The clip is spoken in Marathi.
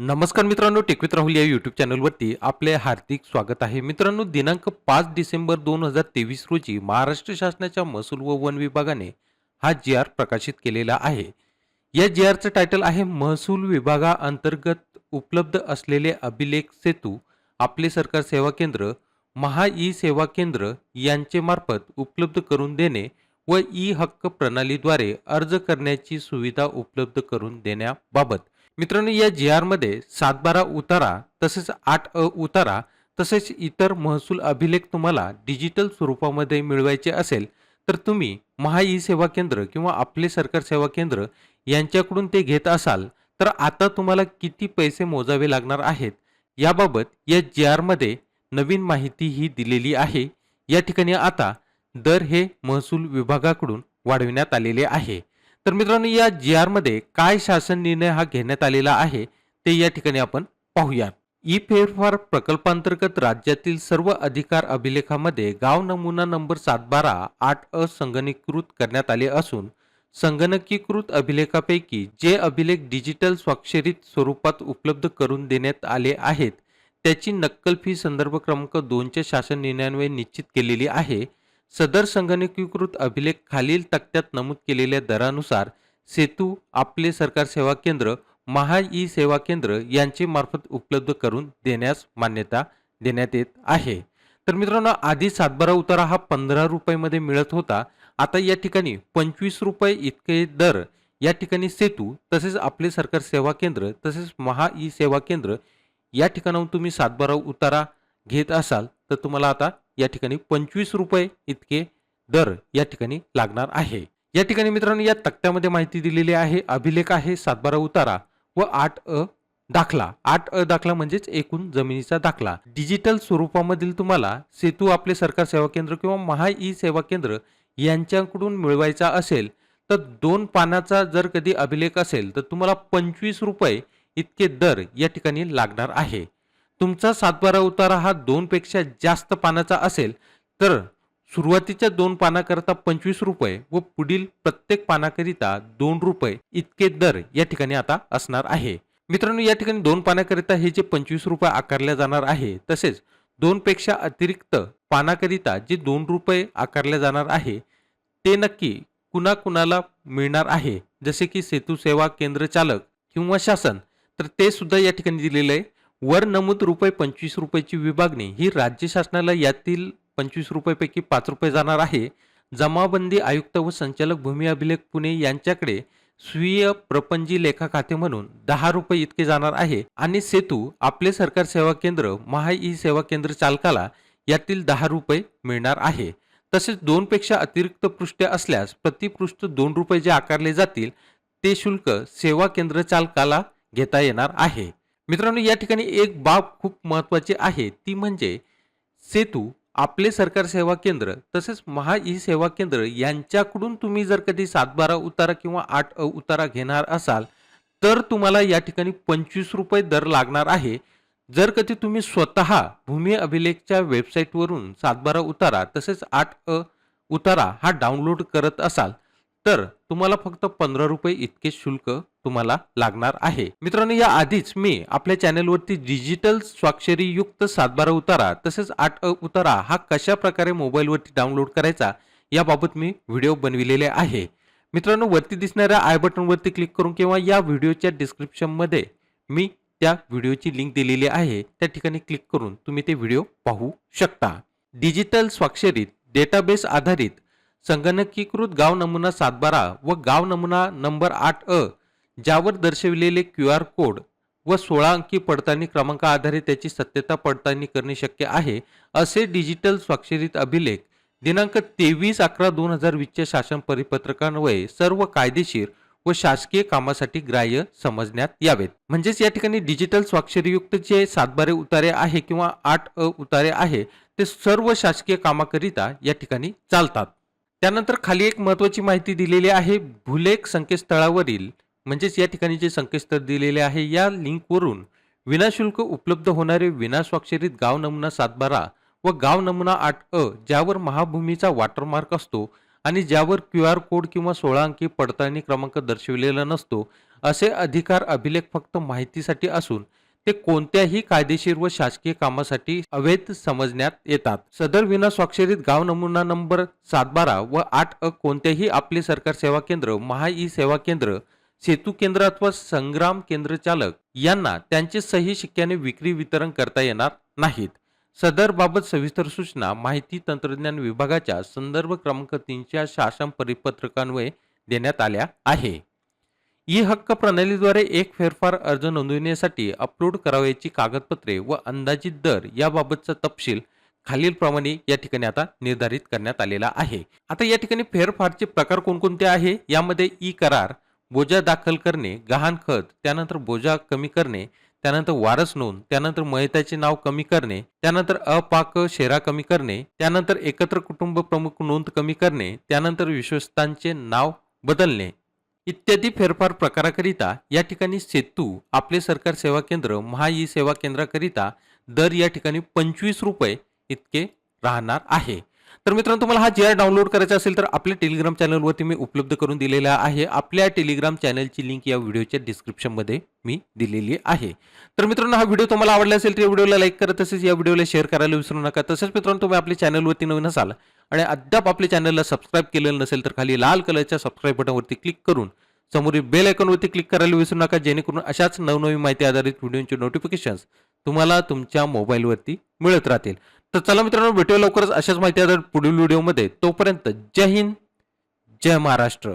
नमस्कार मित्रांनो टेकवित राहुल या यूट्यूब चॅनलवरती आपले हार्दिक स्वागत आहे. मित्रांनो दिनांक पाच डिसेंबर दोन हजार तेवीस रोजी महाराष्ट्र शासनाच्या महसूल व वन विभागाने हा जी आर प्रकाशित केलेला आहे. या जी आरचं टायटल आहे महसूल विभागाअंतर्गत उपलब्ध असलेले अभिलेख सेतू आपले सरकार सेवा केंद्र महा ई सेवा केंद्र यांचे मार्फत उपलब्ध करून देणे व ई हक्क प्रणालीद्वारे अर्ज करण्याची सुविधा उपलब्ध करून देण्याबाबत मित्रांनो या जी आरमध्ये सातबारा उतारा तसेच आठ अ उतारा तसेच इतर महसूल अभिलेख तुम्हाला डिजिटल स्वरूपामध्ये मिळवायचे असेल तर तुम्ही महा ई सेवा केंद्र किंवा आपले सरकार सेवा केंद्र यांच्याकडून ते घेत असाल तर आता तुम्हाला किती पैसे मोजावे लागणार आहेत याबाबत या जी आरमध्ये नवीन माहिती ही दिलेली आहे. या ठिकाणी आता दर हे महसूल विभागाकडून वाढविण्यात आलेले आहे. तर मित्रांनो या जी आरमध्ये काय शासन निर्णय हा घेण्यात आलेला आहे ते या ठिकाणी आपण पाहूया. ई फेरफार प्रकल्पांतर्गत राज्यातील सर्व अधिकार अभिलेखामध्ये गाव नमुना नंबर सात बारा आठ अ संगणकीकृत करण्यात आले असून संगणकीकृत अभिलेखापैकी जे अभिलेख डिजिटल स्वाक्षरित स्वरूपात उपलब्ध करून देण्यात आले आहेत त्याची नक्कल फी संदर्भ क्रमांक दोनच्या शासन निर्णयान्वये निश्चित केलेली आहे. सदर संगणकीकृत अभिलेख खालील तक्त्यात नमूद केलेल्या दरानुसार सेतू आपले सरकार सेवा केंद्र महा ई सेवा केंद्र यांचे मार्फत उपलब्ध करून देण्यास मान्यता देण्यात येत आहे. तर मित्रांनो आधी सातबारा उतारा हा पंधरा रुपयामध्ये मिळत होता. आता या ठिकाणी पंचवीस रुपये इतके दर या ठिकाणी सेतू तसेच आपले सरकार सेवा केंद्र तसेच महा ई सेवा केंद्र या ठिकाणाहून तुम्ही सातबारा उतारा घेत असाल. तर तुम्हाला आता या ठिकाणी पंचवीस रुपये इतके दर या ठिकाणी लागणार आहे. या ठिकाणी मित्रांनो या तक्त्यामध्ये माहिती दिलेली आहे अभिलेख आहे सातबारा उतारा व आठ अ दाखला. आठ अ दाखला म्हणजेच एकूण जमिनीचा दाखला. डिजिटल स्वरूपामधील तुम्हाला सेतू आपले सरकार सेवा केंद्र किंवा महा ई सेवा केंद्र यांच्याकडून मिळवायचा असेल तर दोन पानाचा जर कधी अभिलेख असेल तर तुम्हाला पंचवीस रुपये इतके दर या ठिकाणी लागणार आहे. तुमचा सातबारा उतारा हा दोनपेक्षा जास्त पानाचा असेल तर सुरुवातीच्या दोन पानाकरता पंचवीस रुपये व पुढील प्रत्येक पानाकरिता दोन रुपये इतके दर या ठिकाणी आता असणार आहे. मित्रांनो या ठिकाणी दोन पानाकरिता हे जे पंचवीस रुपये आकारले जाणार आहे तसेच दोनपेक्षा अतिरिक्त पानाकरिता जे दोन रुपये आकारले जाणार आहे ते नक्की कुणा कुणाला मिळणार आहे? जसे की सेतू सेवा केंद्र चालक किंवा शासन तर ते सुद्धा या ठिकाणी दिलेलं आहे. वर नमूद रुपये पंचवीस रुपयाची विभागणी ही राज्य शासनाला यातील पंचवीस रुपयापैकी पाच रुपये जाणार आहे. जमाबंदी आयुक्त व संचालक भूमी अभिलेख पुणे यांच्याकडे स्वीय प्रपंजी लेखा खाते म्हणून दहा रुपये इतके जाणार आहे. आणि सेतू आपले सरकार सेवा केंद्र महा ई सेवा केंद्र चालकाला यातील दहा रुपये मिळणार आहे. तसेच दोनपेक्षा अतिरिक्त पृष्ठे असल्यास प्रतिपृष्ठ दोन रुपये जे आकारले जातील ते शुल्क सेवा केंद्र चालकाला घेता येणार आहे. मित्रांनो या ठिकाणी एक बाब खूप महत्वाची आहे. ती म्हणजे सेतू आपले सरकार सेवा केंद्र तसेच महा ई सेवा केंद्र यांच्याकडून तुम्ही जर कधी सातबारा उतारा किंवा आठ अ उतारा घेणार असाल तर तुम्हाला या ठिकाणी पंचवीस रुपये दर लागणार आहे. जर कधी तुम्ही स्वतः भूमी अभिलेखच्या वेबसाईटवरून सातबारा उतारा तसेच आठ अ उतारा हा डाउनलोड करत असाल तर तुम्हाला फक्त पंधरा रुपये इतके शुल्क तुम्हाला लागणार आहे. मित्रांनो या आधीच मी आपल्या चॅनलवरती डिजिटल स्वाक्षरीयुक्त सातबारा उतारा तसेच आठ अ उतारा हा कशा प्रकारे मोबाईलवरती डाउनलोड करायचा याबाबत मी व्हिडिओ बनविलेले आहे. मित्रांनो वरती दिसणाऱ्या आय बटनवरती क्लिक करून किंवा या व्हिडिओच्या डिस्क्रिप्शनमध्ये मी त्या व्हिडिओची लिंक दिलेली आहे. त्या ठिकाणी क्लिक करून तुम्ही ते व्हिडिओ पाहू शकता. डिजिटल स्वाक्षरीत डेटाबेस आधारित संगणकीकृत गाव नमुना सातबारा व गाव नमुना नंबर आठ अ ज्यावर दर्शविलेले क्यू आर कोड व सोळा अंकी पडताळणी क्रमांक आधारे त्याची सत्यता पडताळणी करणे शक्य आहे असे डिजिटल स्वाक्षरित अभिलेख दिनांक तेवीस अकरा दोन हजार वीसच्या शासन परिपत्रकान्वये सर्व कायदेशीर व शासकीय कामासाठी ग्राह्य समजण्यात यावेत. म्हणजेच या ठिकाणी डिजिटल स्वाक्षरीयुक्त जे सातबारे उतारे आहे किंवा आठ अ उतारे आहे ते सर्व शासकीय कामाकरिता या ठिकाणी चालतात. त्यानंतर खाली एक महत्वाची माहिती दिलेली आहे. भूलेख संकेतस्थळावरील म्हणजेच या ठिकाणी जे संकेतस्थळ दिलेले आहे या लिंकवरून विनाशुल्क उपलब्ध होणारे विनास्वाक्षरित गाव नमुना सातबारा व गाव नमुना आठ अ ज्यावर महाभूमीचा वॉटरमार्क असतो आणि ज्यावर क्यू आर कोड किंवा सोळा अंकी पडताळणी क्रमांक दर्शविलेला नसतो असे अधिकार अभिलेख फक्त माहितीसाठी असून ते कोणत्याही कायदेशीर व शासकीय कामासाठी अवैध समजण्यात येतात. सदर विना स्वाक्षरीत गाव नमुना नंबर सातबारा व आठ अ कोणत्याही आपले सरकार सेवा केंद्र महा ई सेवा केंद्र सेतू केंद्र अथवा संग्राम केंद्र चालक यांना त्यांचे सही शिक्क्याने विक्री वितरण करता येणार नाहीत. सदर बाबत सविस्तर सूचना माहिती तंत्रज्ञान विभागाच्या संदर्भ क्रमांक तीनच्या शासन परिपत्रकान्वये देण्यात आल्या आहे. ई हक्क प्रणालीद्वारे एक फेरफार अर्ज नोंदविण्यासाठी अपलोड करावयाची कागदपत्रे व अंदाजित दर याबाबतचा तपशील खालीलप्रमाणे या ठिकाणी आता निर्धारित करण्यात आलेला आहे. आता या ठिकाणी फेरफारचे प्रकार कोणकोणते आहे? यामध्ये ई करार बोजा दाखल करणे गहाण खत त्यानंतर बोजा कमी करणे त्यानंतर वारस नोंद त्यानंतर मयताचे नाव कमी करणे त्यानंतर अपाक शेरा कमी करणे त्यानंतर एकत्र कुटुंब प्रमुख नोंद कमी करणे त्यानंतर विश्वस्तांचे नाव बदलणे. इत्यादी फेरफार प्रकाराकरिता या ठिकाणी सेतू आपले सरकार सेवा केंद्र महा ई सेवा केंद्राकरिता दर या ठिकाणी पंचवीस रुपये इतके राहणार आहे. तर मित्रांनो तुम्हाला हा जी आर डाउनलोड करायचा असेल तर आपल्या टेलिग्राम चॅनलवरती मी उपलब्ध करून दिलेला आहे. आपल्या टेलिग्राम चॅनलची लिंक या व्हिडिओच्या डिस्क्रिप्शनमध्ये मी दिलेली आहे. तर मित्रांनो हा व्हिडिओ तुम्हाला आवडला असेल तर या व्हिडिओला लाईक करा तसेच या व्हिडिओला शेअर करायला विसरू नका. तसेच मित्रांनो तुम्ही आपल्या चॅनलवरती नवीन असाल आणि अद्याप आपल्या चॅनलला सबस्क्राईब केलेलं नसेल तर खाली लाल कलरच्या सबस्क्राईब बटनवरती क्लिक करून समोरील बेल आयकॉनवरती क्लिक करायला विसरू नका. जेणेकरून अशाच नवनवीन माहिती आधारित व्हिडिओचे नोटिफिकेशन्स तुम्हाला तुमच्या मोबाईलवरती मिळत राहतील. तर चला मित्रांनो भेटूया लवकरच अशाच माहिती आधारित पुढील व्हिडिओमध्ये. तोपर्यंत जय हिंद जय महाराष्ट्र.